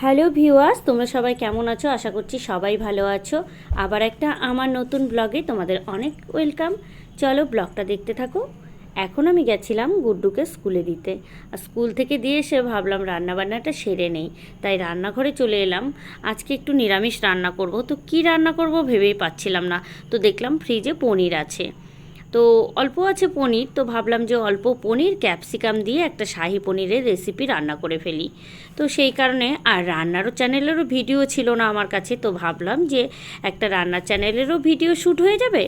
Hello viewers, তোমরা সবাই কেমন আছো? আশা করছি সবাই ভালো আছো। আবার একটা আমার নতুন ব্লগে তোমাদের অনেক ওয়েলকাম। চলো ব্লগটা দেখতে থাকো। এখন আমি গেছিলাম গুড্ডুকে স্কুলে দিতে। আর স্কুল থেকে দিয়ে এসে ভাবলাম রান্নাবান্নাটা সেরে নেই। তাই রান্নাঘরে চলে এলাম। আজকে একটু নিরামিষ রান্না করব। তো কি রান্না করব ভেবেই পাচ্ছিলাম না। তো দেখলাম ফ্রিজে পনির আছে। তো অল্প আছে পনির, তো ভাবলাম যে অল্প পনির ক্যাপসিকাম দিয়ে একটা শাহি পনিরের রেসিপি রান্না করে ফেলি। তো সেই কারণে আর রান্নারও চ্যানেলেরও ভিডিও ছিল না আমার কাছে, তো ভাবলাম যে একটা রান্নার চ্যানেলেরও ভিডিও শ্যুট হয়ে যাবে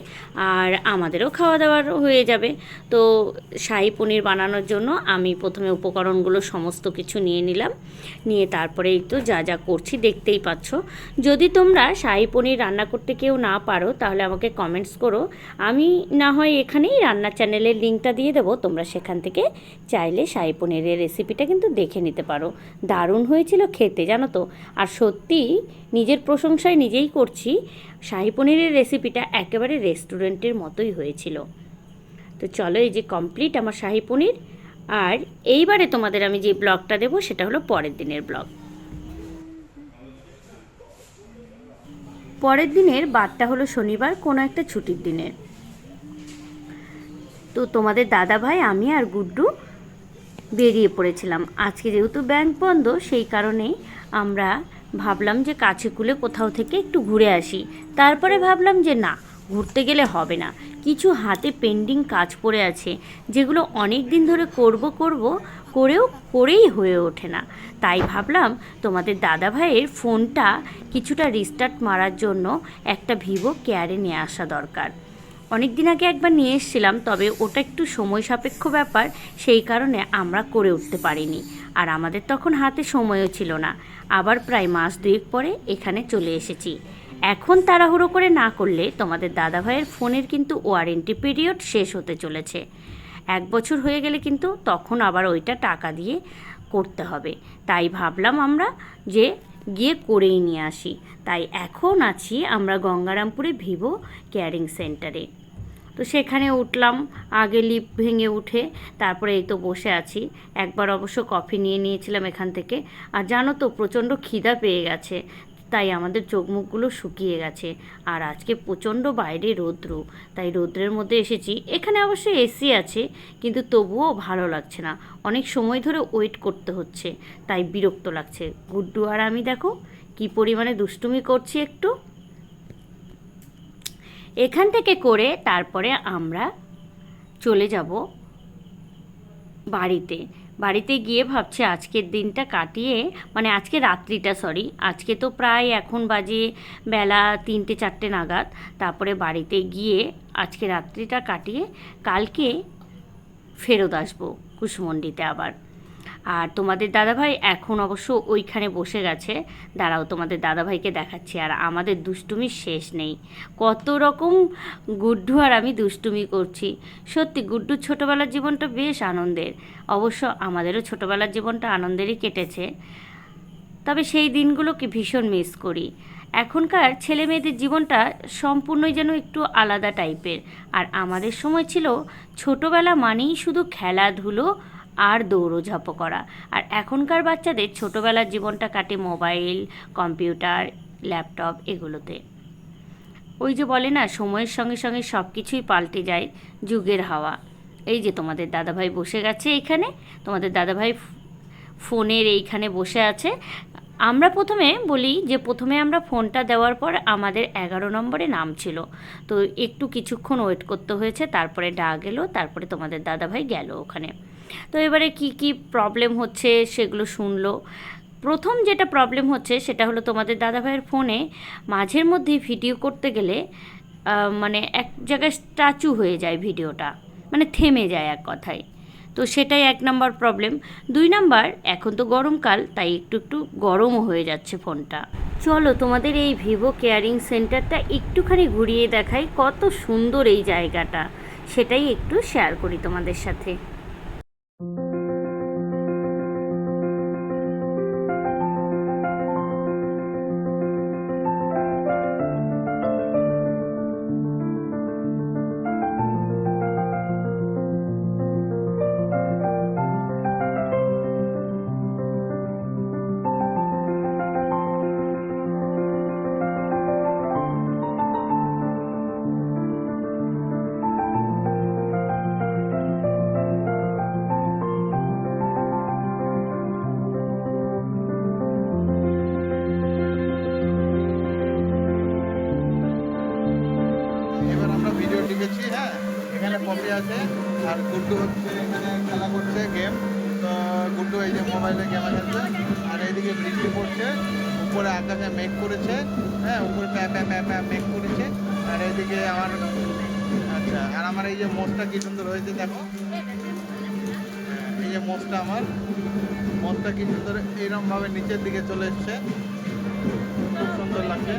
আর আমাদেরও খাওয়া দাওয়ার হয়ে যাবে। তো শাহি পনির বানানোর জন্য আমি প্রথমে উপকরণগুলো সমস্ত কিছু নিয়ে নিলাম, নিয়ে তারপরে এই তো যা যা করছি দেখতেই পাচ্ছ। যদি তোমরা শাহি পনির রান্না করতে কেউ না পারো, তাহলে আমাকে কমেন্টস করো। আমি না হয় এখানেই রান্নার চ্যানেলের লিঙ্কটা দিয়ে দেবো। তোমরা সেখান থেকে চাইলে শাহি পনিরের রেসিপিটা কিন্তু দেখে নিতে পারো। দারুণ হয়েছিল খেতে, জানো তো? আর সত্যি, নিজের প্রশংসায় নিজেই করছি, শাহি পনিরের রেসিপিটা একেবারে রেস্টুরেন্টের মতোই হয়েছিল। তো চলো এই যে কমপ্লিট আমার শাহি পনির। আর এইবারে তোমাদের আমি যে ব্লগটা দেবো, সেটা হলো পরের দিনের ব্লগ। পরের দিনের বারটা হলো শনিবার, কোনো একটা ছুটির দিনের। তো তোমাদের দাদা ভাই আমি আর গুড্ডু বেরিয়ে পড়েছিলাম। আজকে যেহেতু ব্যাংক বন্ধ, সেই কারণেই আমরা ভাবলাম যে কাছে কুলে কোথাও থেকে একটু ঘুরে আসি। তারপরে ভাবলাম যে না, ঘুরতে গেলে হবে না। কিছু হাতে পেন্ডিং কাজ পড়ে আছে, যেগুলো অনেক দিন ধরে করব করব করেও করেই হয়ে ওঠে না। তাই ভাবলাম তোমাদের দাদা ভাইয়ের ফোনটা কিছুটা রিস্টার্ট মারার জন্য একটা ভিভো কেয়ারে নিয়ে আসা দরকার। অনেক দিন আগে একবার নিয়ে এসেছিলাম, তবে ওটা একটু সময় সাপেক্ষ ব্যাপার, সেই কারণে আমরা করে উঠতে পারিনি। আর আমাদের তখন হাতে সময়ও ছিল না। আবার প্রায় মাস দুয়েক পরে এখানে চলে এসেছি। এখন তাড়াহুড়ো করে না করলে তোমাদের দাদাভাইয়ের ফোনের কিন্তু ওয়ারেন্টি পিরিয়ড শেষ হতে চলেছে। এক বছর হয়ে গেলে কিন্তু তখন আবার ওইটা টাকা দিয়ে করতে হবে। তাই ভাবলাম আমরা যে গিয়ে করেই নিয়ে আসি। তাই এখন আছি আমরা গঙ্গারামপুরে ভিভো কেয়ারিং সেন্টারে। তো সেখানে উঠলাম, আগে লিপ ভেঙে উঠে তারপরে এই তো বসে আছি। একবার অবশ্য কফি নিয়ে নিয়েছিলাম এখান থেকে। আর জানো তো, প্রচণ্ড খিদা পেয়ে গেছে। তাই আমাদের চোখ মুখগুলো শুকিয়ে গেছে। আর আজকে প্রচণ্ড বাইরে রৌদ্র। তাই রৌদ্রের মধ্যে এসেছি। এখানে অবশ্য এসি আছে, কিন্তু তবুও ভালো লাগছে না। অনেক সময় ধরে ওয়েট করতে হচ্ছে, তাই বিরক্ত লাগছে। গুড্ডু আর আমি দেখো কি পরিমাণে দুষ্টুমি করছি একটু। এখান থেকে করে তারপরে আমরা চলে যাব বাড়িতে। বাড়িতে গিয়ে ভাবছি, আজকের দিনটা কাটিয়ে মানে আজকে রাত্রিটা সরি আজকে তো প্রায় এখন বাজে বেলা তিনটে, চারটে নাগাদ। তারপরে বাড়িতে গিয়ে আজকে রাত্রিটা কাটিয়ে কালকে ফেরত আসব কুশমন্ডিতে আবার। আর তোমাদের দাদাভাই এখন অবশ্য ওইখানে বসে গেছে। দাঁড়াও, তোমাদের দাদাভাইকে দেখাচ্ছি। আর আমাদের দুষ্টুমির শেষ নেই। কত রকম গুড্ডু আর আমি দুষ্টুমি করছি। সত্যি, গুড্ডুর ছোটোবেলার জীবনটা বেশ আনন্দের। অবশ্য আমাদেরও ছোটোবেলার জীবনটা আনন্দেরই কেটেছে। তবে সেই দিনগুলোকে ভীষণ মিস করি। এখনকার ছেলে মেয়েদের জীবনটা সম্পূর্ণই যেন একটু আলাদা টাইপের। আর আমাদের সময় ছিল ছোটোবেলা মানেই শুধু খেলাধুলো আর দৌড়ঝাঁপো করা। আর এখনকার বাচ্চাদের ছোটোবেলার জীবনটা কাটে মোবাইল, কম্পিউটার, ল্যাপটপ এগুলোতে। ওই যে বলে না, সময়ের সঙ্গে সঙ্গে সব কিছুই পাল্টে যায় যুগের হাওয়া। এই যে তোমাদের দাদাভাই বসে গেছে এইখানে তোমাদের দাদাভাই ফোনের এইখানে বসে আছে। আমরা প্রথমে বলি যে প্রথমে আমরা ফোনটা দেওয়ার পর আমাদের এগারো নম্বরে নাম ছিল। তো একটু কিছুক্ষণ ওয়েট করতে হয়েছে, তারপরে ডাক এলো তারপরে তোমাদের দাদাভাই গেল ওখানে। তো এবারে কি কি প্রবলেম হচ্ছে সেগুলো শুনলো। প্রথম যেটা প্রবলেম হচ্ছে সেটা হলো তোমাদের দাদাভাইয়ের ফোনে মাঝের মধ্যেই ভিডিও করতে গেলে মানে এক জায়গায় স্ট্যাচু হয়ে যায় ভিডিওটা মানে থেমে যায় এক কথায়। তো সেটাই এক নাম্বার প্রবলেম দুই নাম্বার, এখন তো গরমকাল, তাই একটু একটু গরমও হয়ে যাচ্ছে ফোনটা। চলো, তোমাদের এই ভিভো কেয়ারিং সেন্টারটা একটুখানি ঘুরিয়ে দেখাই কত সুন্দর এই জায়গাটা। সেটাই একটু শেয়ার করি তোমাদের সাথে। এখানে পপি আছে, আর গুড্ডু হচ্ছে এখানে খেলা করছে গেম তো গুড্ডু এই যে মোবাইলে গেম খেলছে, আর এইদিকে বৃষ্টি পড়ছে, উপরে আকাশে মেঘ করেছে হ্যাঁ উপরে প্যা প্যা প্যা প্যা মেঘ করেছে, আর এইদিকে আমার আচ্ছা আর আমার এই যে মোষটা কি সুন্দর হয়েছে দেখো। এই যে মোষটা আমার, মোষটা কি সুন্দর এইরকম ভাবে নিচের দিকে চলে এসছে। খুব সুন্দর লাগছে।